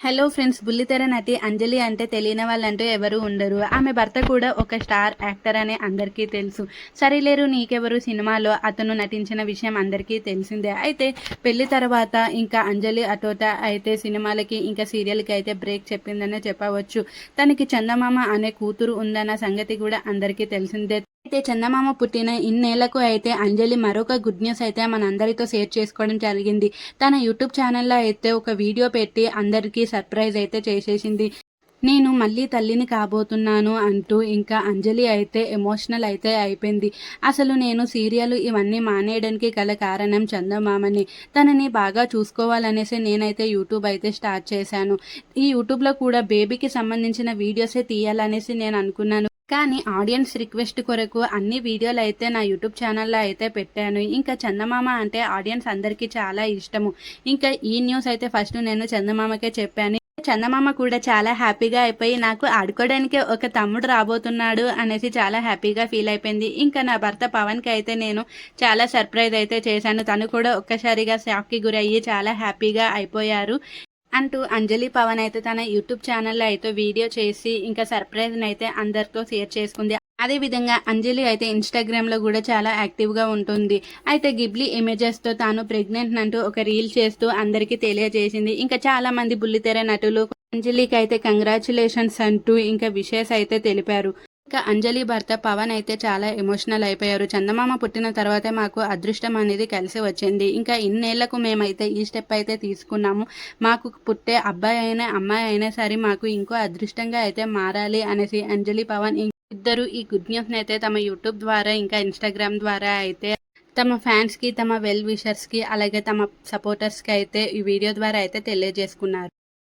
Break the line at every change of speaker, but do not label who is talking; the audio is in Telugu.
హలో ఫ్రెండ్స్ బుల్లితెర నటి అంజలి అంటే తెలియని వాళ్ళంటూ ఎవరు ఉండరు. ఆమె భర్త కూడా ఒక స్టార్ యాక్టర్ అనే అందరికీ తెలుసు. సరిలేరు నీకెవరు సినిమాలో అతను నటించిన విషయం అందరికీ తెలిసిందే. అయితే పెళ్ళి తర్వాత ఇంకా అంజలి అటోట అయితే సినిమాలకి ఇంకా సీరియల్కి అయితే బ్రేక్ చెప్పిందనే చెప్పవచ్చు. తనకి చందమామ అనే కూతురు ఉందన్న సంగతి కూడా అందరికీ తెలిసిందే. అయితే చందమామ పుట్టిన ఇన్నేళ్ళకు అయితే అంజలి మరొక గుడ్ న్యూస్ అయితే మనందరితో షేర్ చేసుకోవడం జరిగింది. తన యూట్యూబ్ ఛానల్లో అయితే ఒక వీడియో పెట్టి అందరికీ సర్ప్రైజ్ అయితే చేసేసింది. నేను మళ్ళీ తల్లిని కాబోతున్నాను అంటూ ఇంకా అంజలి అయితే ఎమోషనల్ అయితే అయిపోయింది. అసలు నేను సీరియల్ ఇవన్నీ మానేయడానికి గల కారణం చందమామని. తనని బాగా చూసుకోవాలనేసి నేనైతే యూట్యూబ్ అయితే స్టార్ట్ చేశాను. ఈ యూట్యూబ్లో కూడా బేబీకి సంబంధించిన వీడియోసే తీయాలనేసి నేను అనుకున్నాను. కానీ ఆడియన్స్ రిక్వెస్ట్ కొరకు అన్ని వీడియోలు అయితే నా యూట్యూబ్ ఛానల్లో అయితే పెట్టాను. ఇంకా చందమామ అంటే ఆడియన్స్ అందరికీ చాలా ఇష్టము. ఇంకా ఈ న్యూస్ అయితే ఫస్ట్ నేను చందమామకే చెప్పాను. చందమామ కూడా చాలా హ్యాపీగా అయిపోయి నాకు ఆడుకోవడానికి ఒక తమ్ముడు రాబోతున్నాడు అనేసి చాలా హ్యాపీగా ఫీల్ అయిపోయింది. ఇంకా నా భర్త పవన్కి అయితే నేను చాలా సర్ప్రైజ్ అయితే చేశాను. తను కూడా ఒక్కసారిగా షాక్కి గురయ్యి చాలా హ్యాపీగా అయిపోయారు. అంటూ అంజలి పవన్ అయితే తన యూట్యూబ్ ఛానల్లో అయితే వీడియో చేసి ఇంకా సర్ప్రైజ్ని అయితే అందరితో షేర్ చేసుకుంది. అదేవిధంగా అంజలి అయితే ఇన్స్టాగ్రామ్లో కూడా చాలా యాక్టివ్గా ఉంటుంది. అయితే గిబ్లీ ఇమేజెస్తో తాను ప్రెగ్నెంట్ అంటూ ఒక రీల్ చేస్తూ అందరికీ తెలియజేసింది. ఇంకా చాలా మంది బుల్లితెర నటులు అంజలికి అయితే కంగ్రాచులేషన్స్ అంటూ ఇంకా విషెస్ అయితే తెలిపారు. ఇంకా అంజలి భర్త పవన్ అయితే చాలా ఎమోషనల్ అయిపోయారు. చందమామ పుట్టిన తర్వాతే మాకు అదృష్టం అనేది కలిసి వచ్చింది. ఇంకా ఇన్నేళ్ళకు మేమైతే ఈ స్టెప్ అయితే తీసుకున్నాము. మాకు పుట్టే అబ్బాయి అయినా అమ్మాయి అయినా సరే మాకు ఇంకో అదృష్టంగా అయితే మారాలి అనేసి అంజలి పవన్ ఇద్దరు ఈ గుడ్ న్యూస్ని అయితే తమ యూట్యూబ్ ద్వారా ఇంకా ఇన్స్టాగ్రామ్ ద్వారా అయితే తమ ఫ్యాన్స్కి తమ వెల్ విషర్స్కి అలాగే తమ సపోర్టర్స్కి అయితే ఈ వీడియో ద్వారా అయితే తెలియజేసుకున్నారు.